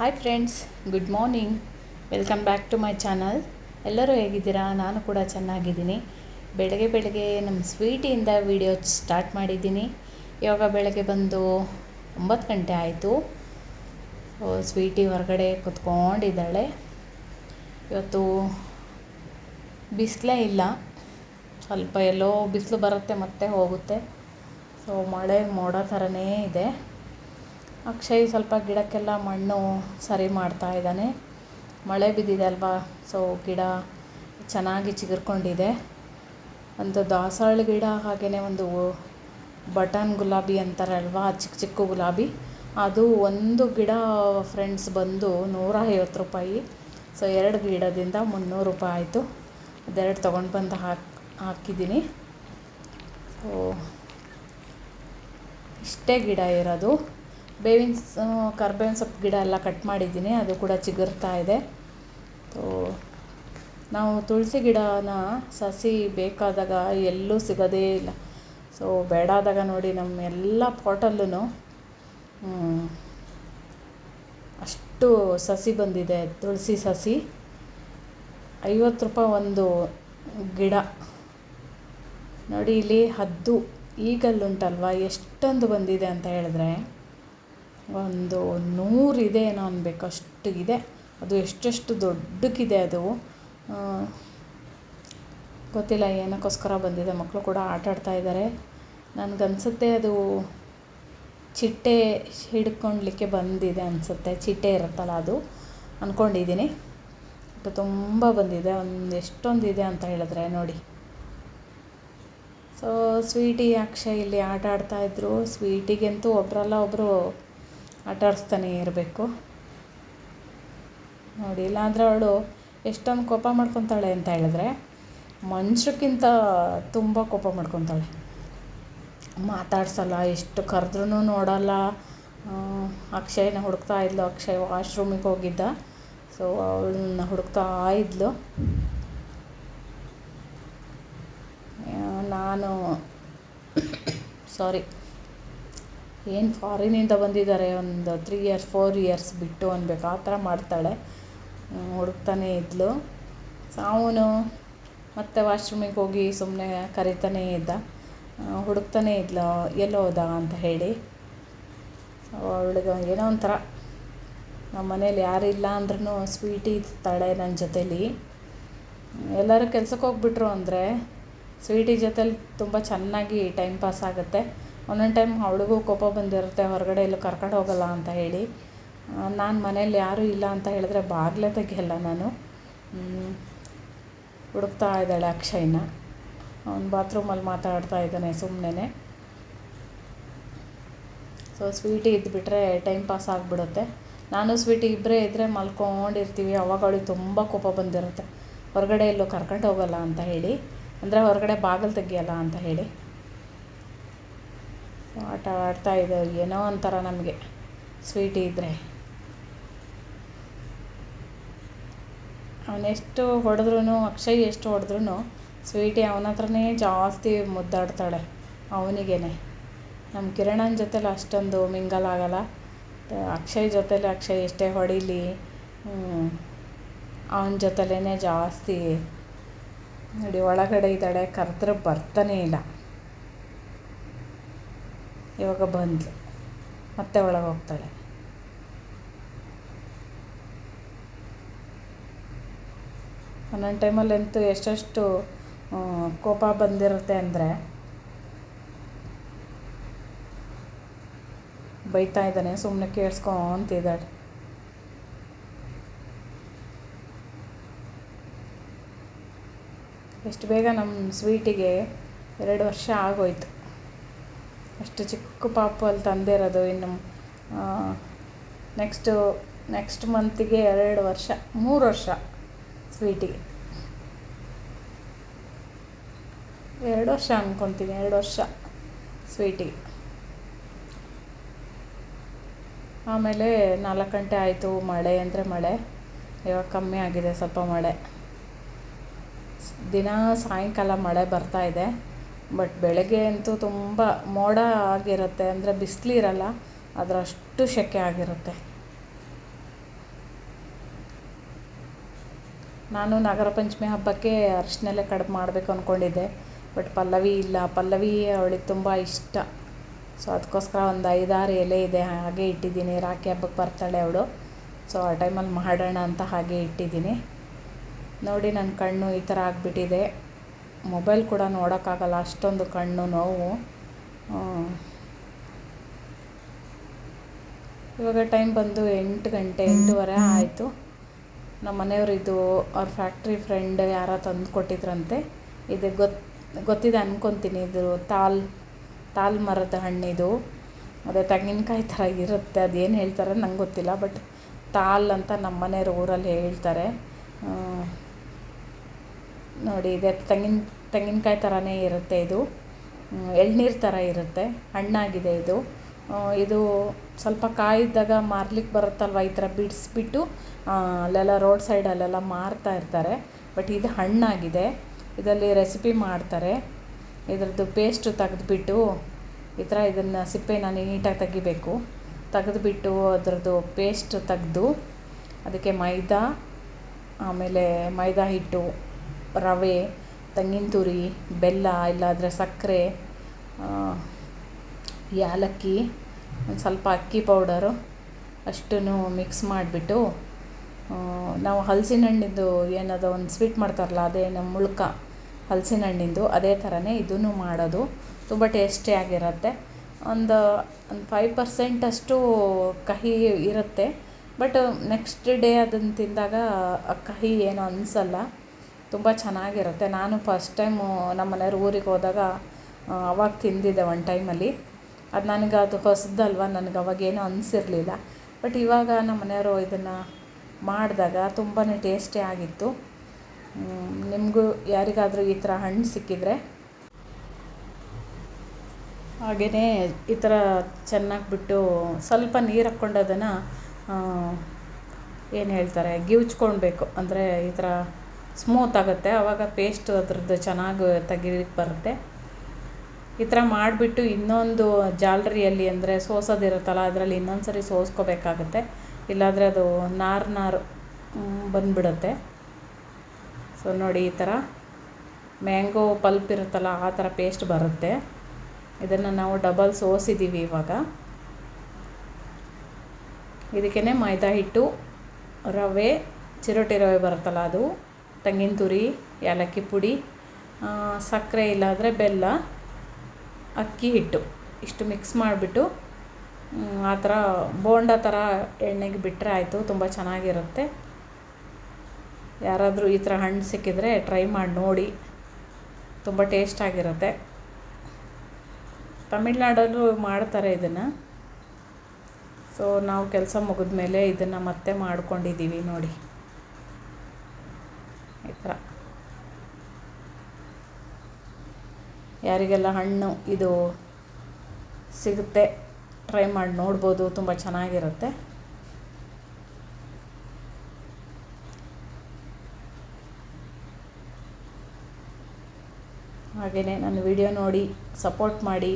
Hi friends good morning welcome back to my channel ಎಲ್ಲರೂ ಹೇಗಿದ್ದೀರಾ? ನಾನು ಕೂಡ ಚೆನ್ನಾಗಿದ್ದೀನಿ. ಬೆಳಗ್ಗೆ ಬೆಳಗ್ಗೆ ನಮ್ಮ ಸ್ವೀಟಿಯಿಂದ ವಿಡಿಯೋ ಸ್ಟಾರ್ಟ್ ಮಾಡಿದ್ದೀನಿ. ಇವಾಗ ಬೆಳಗ್ಗೆ ಬಂದು ಒಂಬತ್ತು ಗಂಟೆ ಆಯಿತು. ಸ್ವೀಟಿ ಹೊರಗಡೆ ಕುತ್ಕೊಂಡಿದ್ದಾಳೆ. ಇವತ್ತು ಬಿಸಿಲೇ ಇಲ್ಲ. ಸ್ವಲ್ಪ ಎಲ್ಲೋ ಬಿಸಿಲು ಬರುತ್ತೆ ಮತ್ತೆ ಹೋಗುತ್ತೆ. ಸೊ ಮಳೆ ಮೋಡ ಥರನೇ ಇದೆ. ಅಕ್ಷಯ್ ಸ್ವಲ್ಪ ಗಿಡಕ್ಕೆಲ್ಲ ಮಣ್ಣು ಸರಿ ಮಾಡ್ತಾ ಇದ್ದಾನೆ. ಮಳೆ ಬಿದ್ದಿದೆ ಅಲ್ವಾ? ಸೊ ಗಿಡ ಚೆನ್ನಾಗಿ ಚಿಗುರ್ಕೊಂಡಿದೆ. ಒಂದು ದಾಸವಾಳ ಗಿಡ ಹಾಗೆಯೇ ಒಂದು ಬಟನ್ ಗುಲಾಬಿ ಅಂತಾರಲ್ವಾ? ಚಿಕ್ಕ ಚಿಕ್ಕ ಗುಲಾಬಿ. ಅದು ಒಂದು ಗಿಡ ಫ್ರೆಂಡ್ಸ್ ಬಂದು ನೂರ ಐವತ್ತು ರೂಪಾಯಿ. ಸೊ ಎರಡು ಗಿಡದಿಂದ ಮುನ್ನೂರು ರೂಪಾಯಿ ಆಯಿತು. ಅದೆರಡು ತೊಗೊಂಡು ಬಂದು ಹಾಕಿ, ಹಾಕಿದ್ದೀನಿ. ಸೊ ಇಷ್ಟೇ ಗಿಡ ಇರೋದು. ಬೇವಿನ ಸ ಕರ್ಬೇವಿನ ಸೊಪ್ಪು ಗಿಡ ಎಲ್ಲ ಕಟ್ ಮಾಡಿದ್ದೀನಿ, ಅದು ಕೂಡ ಚಿಗುರ್ತಾ ಇದೆ. ತೋ ನಾವು ತುಳಸಿ ಗಿಡನ ಸಸಿ ಬೇಕಾದಾಗ ಎಲ್ಲೂ ಸಿಗೋದೇ ಇಲ್ಲ. ಸೊ ಬೇಡಾದಾಗ ನೋಡಿ ನಮ್ಮ ಎಲ್ಲ ಪಾಟಲ್ಲೂ ಅಷ್ಟು ಸಸಿ ಬಂದಿದೆ, ತುಳಸಿ ಸಸಿ. ಐವತ್ತು ರೂಪಾಯಿ ಒಂದು ಗಿಡ. ನೋಡಿ, ಇಲ್ಲಿ ಹದ್ದು ಈಗಲ್ಲುಂಟಲ್ವ ಎಷ್ಟೊಂದು ಬಂದಿದೆ ಅಂತ ಹೇಳಿದ್ರೆ. ಒಂದು ನೂರಿದೆ ಏನೋ ಅನ್ಬೇಕು ಅಷ್ಟು ಇದೆ ಅದು ಎಷ್ಟೆಷ್ಟು ದೊಡ್ಡಕ್ಕಿದೆ ಅದು. ಗೊತ್ತಿಲ್ಲ, ಏನಕ್ಕೋಸ್ಕರ ಬಂದಿದೆ. ಮಕ್ಕಳು ಕೂಡ ಆಟ ಆಡ್ತಾ ಇದ್ದಾರೆ ನನಗನ್ಸುತ್ತೆ ಅದು ಚಿಟ್ಟೆ ಹಿಡ್ಕೊಳ್ಲಿಕ್ಕೆ ಬಂದಿದೆ ಅನಿಸುತ್ತೆ. ಚಿಟ್ಟೆ ಇರುತ್ತಲ್ಲ ಅದು. ಅಂದ್ಕೊಂಡಿದ್ದೀನಿ ತುಂಬ ಬಂದಿದೆ. ಒಂದು ಎಷ್ಟೊಂದಿದೆ ಅಂತ ಹೇಳಿದ್ರೆ ನೋಡಿ. ಸೊ ಸ್ವೀಟಿ ಅಕ್ಷಯ್ ಇಲ್ಲಿ ಆಟ ಆಡ್ತಾಯಿದ್ರು ಸ್ವೀಟಿಗಂತೂ ಒಬ್ಬರಲ್ಲ ಒಬ್ಬರು ಆಟ ಆಡಿಸ್ತಾನೆ ಇರಬೇಕು. ನೋಡಿ, ಇಲ್ಲಾಂದರೆ ಅವಳು ಎಷ್ಟೊಂದು ಕೋಪ ಮಾಡ್ಕೊತಾಳೆ ಅಂತ ಹೇಳಿದ್ರೆ, ಮನುಷ್ಯಕ್ಕಿಂತ ತುಂಬ ಕೋಪ ಮಾಡ್ಕೊತಾಳೆ. ಮಾತಾಡ್ಸಲ್ಲ, ಎಷ್ಟು ಕರೆದ್ರೂ ನೋಡಲ್ಲ. ಅಕ್ಷಯ್ನ ಹುಡುಕ್ತಾ ಇದ್ಲು, ಅಕ್ಷಯ್ ವಾಶ್ರೂಮಿಗೆ ಹೋಗಿದ್ದ. ಸೊ ಅವಳನ್ನ ಹುಡುಕ್ತಾ ಇದ್ಲು. ನಾನು ಸಾರಿ ಏನು ಫಾರಿನಿಂದ ಬಂದಿದ್ದಾರೆ ಒಂದು ತ್ರೀ ಇಯರ್ಸ್ ಫೋರ್ ಇಯರ್ಸ್ ಬಿಟ್ಟು ಅನ್ಬೇಕು, ಆ ಥರ ಮಾಡ್ತಾಳೆ. ಹುಡುಕ್ತಾನೆ ಇದ್ಲು. ಅವನು ಮತ್ತೆ ವಾಶ್ರೂಮಿಗೆ ಹೋಗಿ ಸುಮ್ಮನೆ ಕರಿತಾನೇ ಇದ್ದ. ಹುಡುಕ್ತಾನೆ ಇದ್ಲು, ಎಲ್ಲೋ ಹೋದ ಅಂತ ಹೇಳಿ. ಅವಳಿಗೆ ಏನೋ ಒಂಥರ. ನಮ್ಮ ಮನೇಲಿ ಯಾರಿಲ್ಲ ಅಂದ್ರೂ ಸ್ವೀಟಿ ಇರ್ತಾಳೆ ನನ್ನ ಜೊತೇಲಿ. ಎಲ್ಲರೂ ಕೆಲ್ಸಕ್ಕೆ ಹೋಗ್ಬಿಟ್ರು ಅಂದರೆ ಸ್ವೀಟಿ ಜೊತೇಲಿ ತುಂಬ ಚೆನ್ನಾಗಿ ಟೈಮ್ ಪಾಸ್ ಆಗುತ್ತೆ. ಒಂದೊಂದು ಟೈಮ್ ಅವಳಿಗೂ ಕೋಪ ಬಂದಿರುತ್ತೆ, ಹೊರಗಡೆ ಎಲ್ಲೂ ಕರ್ಕೊಂಡು ಹೋಗಲ್ಲ ಅಂತ ಹೇಳಿ. ನಾನು ಮನೇಲಿ ಯಾರೂ ಇಲ್ಲ ಅಂತ ಹೇಳಿದ್ರೆ ಬಾಗಿಲೇ ತೆಗಿಯಲ್ಲ ನಾನು. ಹುಡುಕ್ತಾ ಇದ್ದಾಳೆ ಅಕ್ಷಯ್ನ. ಅವ್ನು ಬಾತ್ರೂಮಲ್ಲಿ ಮಾತಾಡ್ತಾ ಇದ್ದಾನೆ ಸುಮ್ಮನೆ ಸೊ ಸ್ವೀಟಿ ಇದ್ದುಬಿಟ್ರೆ ಟೈಮ್ ಪಾಸ್ ಆಗಿಬಿಡುತ್ತೆ. ನಾನು ಸ್ವೀಟಿ ಇಬ್ಬರೇ ಇದ್ದರೆ ಮಲ್ಕೊಂಡಿರ್ತೀವಿ, ಅವಾಗ ಅವಳಿಗೆ ತುಂಬ ಕೋಪ ಬಂದಿರುತ್ತೆ. ಹೊರಗಡೆ ಎಲ್ಲೂ ಕರ್ಕೊಂಡು ಹೋಗಲ್ಲ ಅಂತ ಹೇಳಿ. ಅಂದರೆ ಹೊರಗಡೆ ಬಾಗಿಲು ತೆಗಿಯಲ್ಲ ಅಂತ ಹೇಳಿ. ಆಟ ಆಡ್ತಾ ಏನೋ ಒಂಥರ ನಮಗೆ. ಸ್ವೀಟ್ ಇದ್ದರೆ ಅವನೆಷ್ಟು ಹೊಡೆದ್ರೂ ಅಕ್ಷಯ್ ಎಷ್ಟು ಹೊಡೆದ್ರೂ ಸ್ವೀಟಿ ಅವನ ಹತ್ರನೇ ಜಾಸ್ತಿ ಮುದ್ದಾಡ್ತಾಳೆ. ಅವನಿಗೇನೆ. ನಮ್ಮ ಕಿರಣನ ಜೊತೆಲಿ ಅಷ್ಟೊಂದು ಮಿಂಗಲ್ ಆಗಲ್ಲ. ಅಕ್ಷಯ್ ಜೊತೆಲಿ ಅಕ್ಷಯ್ ಎಷ್ಟೇ ಹೊಡೀಲಿ ಅವನ ಜೊತೆಲೇ ಜಾಸ್ತಿ. ನೋಡಿ, ಒಳಗಡೆ ಇದ್ದಾಳೆ, ಕರೆದ್ರೆ ಬರ್ತಾನೇ ಇಲ್ಲ. ಇವಾಗ ಬಂದ್ಲು. ಮತ್ತೆ ಒಳಗೆ ಹೋಗ್ತಾಳೆ. ಒಂದೊಂದು ಟೈಮಲ್ಲಂತೂ ಎಷ್ಟೆಷ್ಟು ಕೋಪ ಬಂದಿರುತ್ತೆ ಅಂದರೆ ಬೈತಾ ಇದ್ದಾನೆ ಸುಮ್ಮನೆ ಕೇಳಿಸ್ಕೊಂತಿದ್ದಾಳೆ ಎಷ್ಟು ಬೇಗ ನಮ್ಮ ಸ್ವೀಟಿಗೆ ಎರಡು ವರ್ಷ ಆಗೋಯ್ತು. ಅಷ್ಟು ಚಿಕ್ಕ ಪಾಪ ಅಲ್ಲಿ ತಂದಿರೋದು ಇನ್ನು ನೆಕ್ಸ್ಟು ನೆಕ್ಸ್ಟ್ ಮಂತಿಗೆ ಎರಡು ವರ್ಷ, ಮೂರು ವರ್ಷ ಸ್ವೀಟಿಗೆ ಎರಡು ವರ್ಷ ಅಂದ್ಕೊತೀನಿ ಎರಡು ವರ್ಷ ಸ್ವೀಟಿಗೆ ಆಮೇಲೆ ನಾಲ್ಕು ಗಂಟೆ ಆಯಿತು, ಮಳೆ ಅಂದರೆ ಮಳೆ, ಇವಾಗ ಕಮ್ಮಿ ಆಗಿದೆ ಸ್ವಲ್ಪ ಮಳೆ. ದಿನ ಸಾಯಂಕಾಲ ಮಳೆ ಬರ್ತಾ ಇದೆ. ಬಟ್ ಬೆಳಗ್ಗೆ ಅಂತೂ ತುಂಬ ಮೋಡ ಆಗಿರುತ್ತೆ ಅಂದರೆ ಬಿಸಿಲಿರಲ್ಲ ಅದರ ಅಷ್ಟು ಸೆಕೆ ಆಗಿರುತ್ತೆ. ನಾನು ನಗರ ಪಂಚಮಿ ಹಬ್ಬಕ್ಕೆ ಅರಿಶಿನಲ್ಲೇ ಕಡಿಮೆ ಮಾಡಬೇಕು ಅಂದ್ಕೊಂಡಿದ್ದೆ ಬಟ್ ಪಲ್ಲವಿ ಇಲ್ಲ. ಪಲ್ಲವಿ ಅವಳಿಗೆ ತುಂಬ ಇಷ್ಟ. ಸೊ ಅದಕ್ಕೋಸ್ಕರ ಒಂದು ಐದಾರು ಎಲೆ ಇದೆ, ಹಾಗೆ ಇಟ್ಟಿದ್ದೀನಿ. ರಾಖಿ ಹಬ್ಬಕ್ಕೆ ಬರ್ತಾಳೆ ಅವಳು. ಸೊ ಆ ಟೈಮಲ್ಲಿ ಮಾಡೋಣ ಅಂತ ಹಾಗೆ ಇಟ್ಟಿದ್ದೀನಿ. ನೋಡಿ ನನ್ನ ಕಣ್ಣು ಈ ಥರ ಆಗಿಬಿಟ್ಟಿದೆ. ಮೊಬೈಲ್ ಕೂಡ ನೋಡೋಕ್ಕಾಗಲ್ಲ, ಅಷ್ಟೊಂದು ಕಣ್ಣು ನೋವು. ಇವಾಗ ಟೈಮ್ ಬಂದು ಎಂಟು ಗಂಟೆ, ಎಂಟೂವರೆ ಆಯಿತು. ನಮ್ಮ ಮನೆಯವರು ಇದು ಅವ್ರ ಫ್ಯಾಕ್ಟ್ರಿ ಫ್ರೆಂಡ್ ಯಾರೋ ತಂದು ಕೊಟ್ಟಿದ್ರಂತೆ. ಇದು ಗೊತ್ತು ಗೊತ್ತಿದೆ ಅಂದ್ಕೊತೀನಿ ಇದು ತಾಲ್ ತಾಲ್ ಮರದ ಹಣ್ಣಿದು. ಅದೇ ತೆಂಗಿನಕಾಯಿ ಥರ ಇರುತ್ತೆ ಅದೇನು ಹೇಳ್ತಾರೆ ನಂಗೆ ಗೊತ್ತಿಲ್ಲ, ಬಟ್ ತಾಲ್ ಅಂತ ನಮ್ಮ ಮನೆಯವ್ರ ಊರಲ್ಲಿ ಹೇಳ್ತಾರೆ. ನೋಡಿ, ಇದೆ. ತೆಂಗಿನ, ತೆಂಗಿನಕಾಯಿ ಥರನೇ ಇರುತ್ತೆ ಇದು. ಎಳ್ನೀರು ಥರ ಇರುತ್ತೆ. ಹಣ್ಣಾಗಿದೆ ಇದು. ಇದು ಸ್ವಲ್ಪ ಕಾಯಿದ್ದಾಗ ಮಾರ್ಲಿಕ್ಕೆ ಬರುತ್ತಲ್ವ ಈ ಥರ ಬಿಡಿಸ್ಬಿಟ್ಟು ಅಲ್ಲೆಲ್ಲ ರೋಡ್ ಸೈಡಲ್ಲೆಲ್ಲ ಮಾರ್ತಾ ಇರ್ತಾರೆ. ಬಟ್ ಇದು ಹಣ್ಣಾಗಿದೆ. ಇದರಲ್ಲಿ ರೆಸಿಪಿ ಮಾಡ್ತಾರೆ. ಇದರದ್ದು ಪೇಸ್ಟು ತೆಗೆದುಬಿಟ್ಟು ಈ ಥರ ಇದನ್ನು ಸಿಪ್ಪೆನ ನೀಟಾಗಿ ತೆಗಿಬೇಕು. ತೆಗೆದುಬಿಟ್ಟು ಅದರದ್ದು ಪೇಸ್ಟ್ ತೆಗೆದು, ಅದಕ್ಕೆ ಮೈದಾ, ಆಮೇಲೆ ಮೈದಾ ಹಿಟ್ಟು ರವೆ, ತೆಂಗಿನ ತುರಿ, ಬೆಲ್ಲ, ಇಲ್ಲಾಂದರೆ ಸಕ್ಕರೆ ಏಲಕ್ಕಿ ಒಂದು ಸ್ವಲ್ಪ ಅಕ್ಕಿ ಪೌಡರು ಅಷ್ಟನ್ನು ಮಿಕ್ಸ್ ಮಾಡಿಬಿಟ್ಟು ನಾವು ಹಲಸಿನ ಹಣ್ಣಿಂದು ಏನದು ಒಂದು ಸ್ವೀಟ್ ಮಾಡ್ತಾರಲ್ಲ ಅದೇ ನಮ್ಮ ಮುಳ್ಕ ಹಲಸಿನ ಹಣ್ಣಿಂದು ಅದೇ ಥರನೇ ಇದನ್ನು ಮಾಡೋದು. ತುಂಬ ಟೇಸ್ಟಿಯಾಗಿರುತ್ತೆ ಒಂದು ಒಂದು ಫೈವ್ ಪರ್ಸೆಂಟಷ್ಟು ಕಹಿ ಇರುತ್ತೆ. ಬಟ್ ನೆಕ್ಸ್ಟ್ ಡೇ ಅದನ್ನು ತಿಂದಾಗ ಕಹಿ ಏನು ಅನಿಸಲ್ಲ. ತುಂಬ ಚೆನ್ನಾಗಿರುತ್ತೆ. ನಾನು ಫಸ್ಟ್ ಟೈಮು ನಮ್ಮ ಮನೆಯವ್ರ ಊರಿಗೆ ಹೋದಾಗ ಅವಾಗ ತಿಂದಿದ್ದೆ ಒನ್ ಟೈಮಲ್ಲಿ ಅದು ನನಗೆ ಅದು ಹೊಸದಲ್ವ? ನನಗೆ ಅವಾಗೇನು ಅನಿಸಿರಲಿಲ್ಲ. ಬಟ್ ಇವಾಗ ನಮ್ಮ ಮನೆಯವರು ಇದನ್ನು ಮಾಡಿದಾಗ ತುಂಬಾ ಟೇಸ್ಟಿ ಆಗಿತ್ತು. ನಿಮಗೂ ಯಾರಿಗಾದರೂ ಈ ಥರ ಹಣ್ಣು ಸಿಕ್ಕಿದರೆ? ಹಾಗೆಯೇ ಈ ಥರ ಚೆನ್ನಾಗಿ ಬಿಟ್ಟು ಸ್ವಲ್ಪ ನೀರು ಹಾಕ್ಕೊಂಡು ಅದನ್ನು ಏನು ಹೇಳ್ತಾರೆ ಗಿವ್ಚ್ಕೊಳ್ಬೇಕು ಅಂದರೆ ಈ ಥರ ಸ್ಮೂತ್ ಆಗುತ್ತೆ. ಆವಾಗ ಪೇಸ್ಟ್ ಅದ್ರದ್ದು ಚೆನ್ನಾಗಿ ತೆಗಿಲಿಕ್ಕೆ ಬರುತ್ತೆ. ಈ ಥರ ಮಾಡಿಬಿಟ್ಟು ಇನ್ನೊಂದು ಜಾಲರಿಯಲ್ಲಿ ಅಂದರೆ ಸೋಸೋದಿರುತ್ತಲ್ಲ ಅದರಲ್ಲಿ ಇನ್ನೊಂದು ಸರಿ ಸೋಸ್ಕೋಬೇಕಾಗುತ್ತೆ. ಇಲ್ಲಾಂದರೆ ಅದು ನಾರು ನಾರು ಬಂದುಬಿಡುತ್ತೆ. ಸೊ ನೋಡಿ ಈ ಥರ ಮ್ಯಾಂಗೋ ಪಲ್ಪ್ ಇರುತ್ತಲ್ಲ, ಆ ಥರ ಪೇಸ್ಟ್ ಬರುತ್ತೆ. ಇದನ್ನು ನಾವು ಡಬಲ್ ಸೋಸಿದ್ದೀವಿ ಇವಾಗ. ಇದಕ್ಕೇ ಮೈದಾ ಹಿಟ್ಟು, ರವೆ, ಚಿರೋಟಿ ರವೆ ಬರುತ್ತಲ್ಲ ಅದು. ತೆಂಗಿನ ತುರಿ, ಏಲಕ್ಕಿ ಪುಡಿ ಸಕ್ಕರೆ ಇಲ್ಲಾಂದರೆ ಬೆಲ್ಲ, ಅಕ್ಕಿ ಹಿಟ್ಟು ಇಷ್ಟು ಮಿಕ್ಸ್ ಮಾಡಿಬಿಟ್ಟು ಆ ಥರ ಬೋಂಡ ಥರ ಎಣ್ಣೆಗೆ ಬಿಟ್ಟರೆ ಆಯಿತು, ತುಂಬ ಚೆನ್ನಾಗಿರುತ್ತೆ. ಯಾರಾದರೂ ಈ ಥರ ಹಣ್ಣು ಸಿಕ್ಕಿದರೆ ಟ್ರೈ ಮಾಡಿ ನೋಡಿ. ತುಂಬ ಟೇಸ್ಟಾಗಿರುತ್ತೆ ತಮಿಳ್ನಾಡಲ್ಲೂ ಮಾಡ್ತಾರೆ ಇದನ್ನು. ಸೊ ನಾವು ಕೆಲಸ ಮುಗಿದ ಮೇಲೆ ಇದನ್ನು ಮತ್ತೆ ಮಾಡ್ಕೊಂಡಿದ್ದೀವಿ ನೋಡಿ. ಈ ಯಾರಿಗೆಲ್ಲ ಹಣ್ಣು ಇದು ಸಿಗುತ್ತೆ ಟ್ರೈ ಮಾಡಿ ನೋಡ್ಬೋದು, ತುಂಬ ಚೆನ್ನಾಗಿರುತ್ತೆ. ಹಾಗೆಯೇ ನನ್ನ ವಿಡಿಯೋ ನೋಡಿ ಸಪೋರ್ಟ್ ಮಾಡಿ.